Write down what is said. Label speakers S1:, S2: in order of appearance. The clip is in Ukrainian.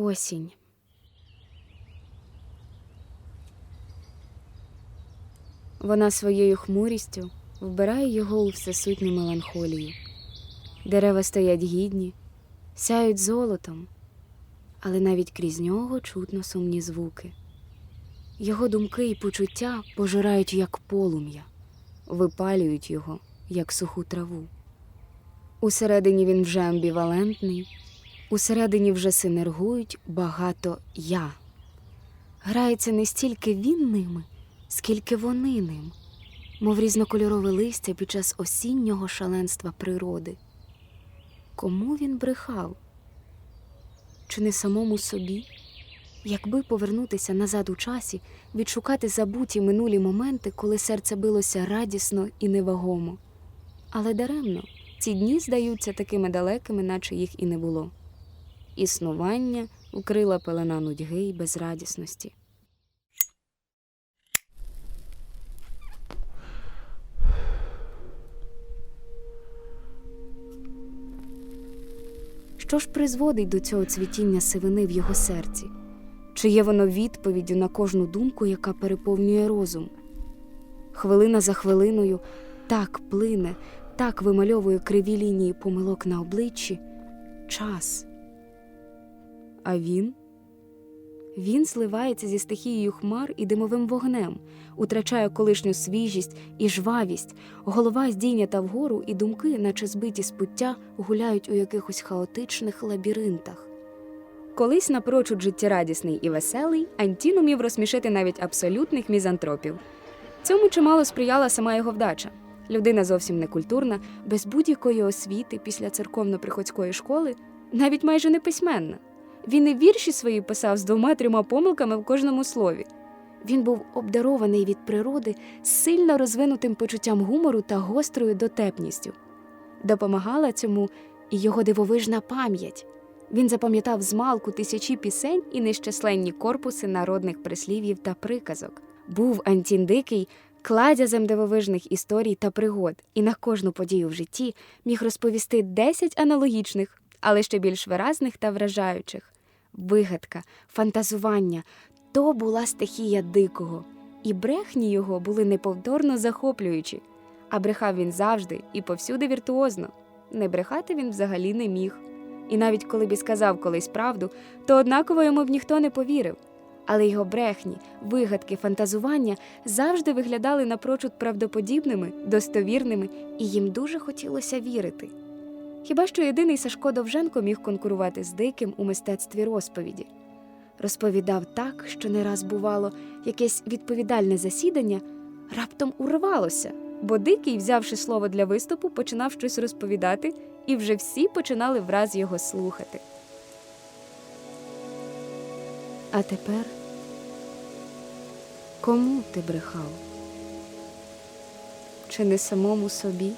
S1: Осінь. Вона своєю хмурістю вбирає його у всесутню меланхолію. Дерева стоять гідні, сяють золотом, але навіть крізь нього чутно сумні звуки. Його думки і почуття пожирають як полум'я, випалюють його, як суху траву. Усередині він вже амбівалентний, усередині вже синергують багато я. Грається не стільки він ними, скільки вони ним, мов різнокольорове листя під час осіннього шаленства природи. Кому він брехав? Чи не самому собі? Якби повернутися назад у часі, відшукати забуті минулі моменти, коли серце билося радісно і невагомо. Але даремно ці дні здаються такими далекими, наче їх і не було. Існування укрила пелена нудьги й безрадісності. Що ж призводить до цього цвітіння сивини в його серці? Чи є воно відповіддю на кожну думку, яка переповнює розум? Хвилина за хвилиною так плине, так вимальовує криві лінії помилок на обличчі час. А він? Він зливається зі стихією хмар і димовим вогнем, утрачає колишню свіжість і жвавість, голова здійнята вгору, і думки, наче збиті з пуття, гуляють у якихось хаотичних лабіринтах. Колись напрочуд життєрадісний і веселий, Антін умів розсмішити навіть абсолютних мізантропів. Цьому чимало сприяла сама його вдача. Людина зовсім некультурна, без будь-якої освіти після церковно-приходської школи, навіть майже не письменна. Він і вірші свої писав з двома-трьома помилками в кожному слові. Він був обдарований від природи сильно розвинутим почуттям гумору та гострою дотепністю. Допомагала цьому і його дивовижна пам'ять. Він запам'ятав змалку тисячі пісень і нещасленні корпуси народних прислів'їв та приказок. Був Антін Дикий кладязем дивовижних історій та пригод, і на кожну подію в житті міг розповісти 10 аналогічних, але ще більш виразних та вражаючих. Вигадка, фантазування то була стихія дикого, і брехні його були неповторно захоплюючі. А брехав він завжди і повсюди віртуозно. Не брехати він взагалі не міг. І навіть коли б і сказав колись правду, то однаково йому б ніхто не повірив. Але його брехні, вигадки, фантазування завжди виглядали напрочуд правдоподібними, достовірними, і їм дуже хотілося вірити. Хіба що єдиний Сашко Довженко міг конкурувати з диким у мистецтві розповіді. Розповідав так, що не раз бувало, якесь відповідальне засідання раптом урвалося, бо дикий, взявши слово для виступу, починав щось розповідати, і вже всі починали враз його слухати. А тепер кому ти брехав? Чи не самому собі?